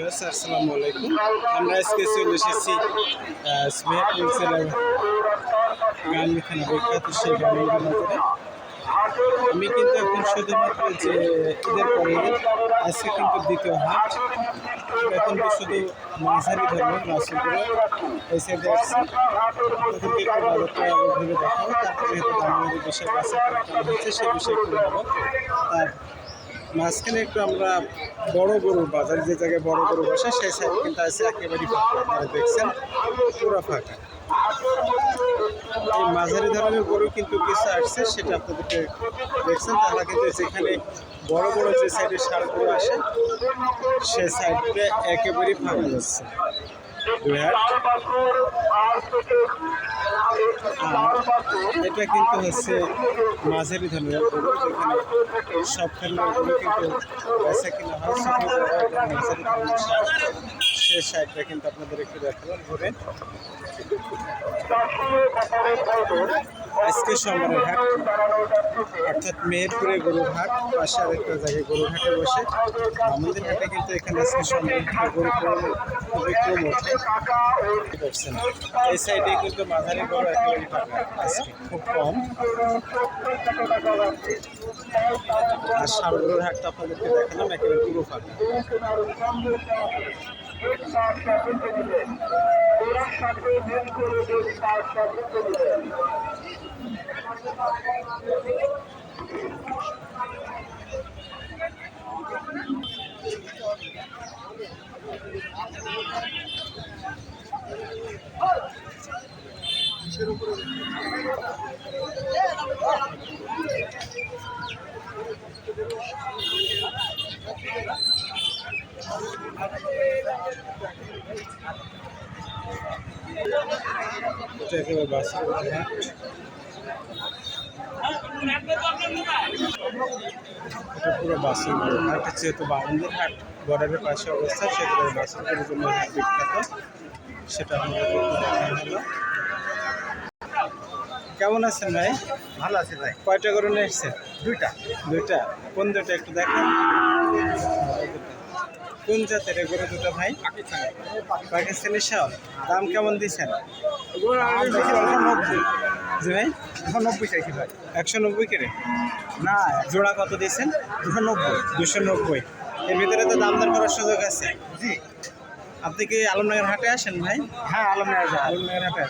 Viewers, আসসালামু আলাইকুম। আমরা আজকে চলে এসেছি হোলসেলার গান এখানে বিখ্যাত সেই গানের আমি কিন্তু এখন শুধুমাত্র যে ঈদের পরে আজকে কিন্তু দ্বিতীয় হাট। এখন তো শুধু মাঝারি ধরনের মাছগুলো এই সাইডে আসছে ওদেরকে একটু বাজারটা ঘুরে দেখাবো। তারপরে হয়তো দামের বিষয়ে কাছে হচ্ছে সে বিষয়ে একটু তার মাঝখানে একটু আমরা বড় গরুর বাজার, যে জায়গায় বড় গরু বসে, সেই সাইড কিন্তু আছে একেবারেই ফাঁকা। আপনারা দেখছেন, পুরো ফাঁকা। এই মাঝারি ধরনের গরু কিন্তু কিছু আসছে, সেটা আপনাদেরকে দেখছেন। তারা কিন্তু যেখানে বড় বড় যে সাইডে সারগুলো আসে, সে সাইডটা একেবারেই ফাঁকা যাচ্ছে এটা কিন্তু হচ্ছে মাঝারি ধরনের গরু যেখানে গরু কিন্তু বেচা কিনা হয় মাঝারি ধরনের সে সাইডটা কিন্তু আপনাদের একটু দেখাবেন ঘুরে আজকে সোমবারের হাট, অর্থাৎ মেহেরপুরে গরুর হাট পাশে আরেকটা জায়গায় গরুর হাটে বসে। আমাদের হাটে কিন্তু এখানে আজকে সোমবার গরু খুবই কম ওঠে। দেখছেন এই সাইডে কিন্তু মাঝারি গরু একেবারে ফাঁকা আজকে, খুব কম। আর সারগরুর হাটটা আপনাদেরকে দেখালাম, একেবারে পুরো ফাঁকা। ওরা সাথে গুণ করে যদি তার সাথে সেরকম এটা একেবারে বাসের হাট এটা পুরো বাসের হাট যেহেতু বাউন্ডের হাট বর্ডারের পাশে অবস্থা সেগুলো বাসের জন্য হাট বিখ্যাত। সেটা আমাদের দেখানো হলো। কেমন আছেন ভাই? ভালো আছে ভাই। কয়টা গরু নিয়ে এসছেন? দুইটা। দুইটা। কোন দুটা একটু দেখান। কোন জাতের গরু দুটো ভাই? পাকিস্তানি শাল। দাম কেমন দিচ্ছেন? জি ভাই। দুশো নব্বই চাইছি ভাই একশো নব্বই কেড়ে? না। জোড়া কত দিয়েছেন? দুশো নব্বই। দুশো নব্বই। এর ভিতরে তো দাম দর করার সুযোগ আছে। জি। আপনি কি আলমনগর হাটে আসেন ভাই? হ্যাঁ আলমনগর আলমনগর হাটে।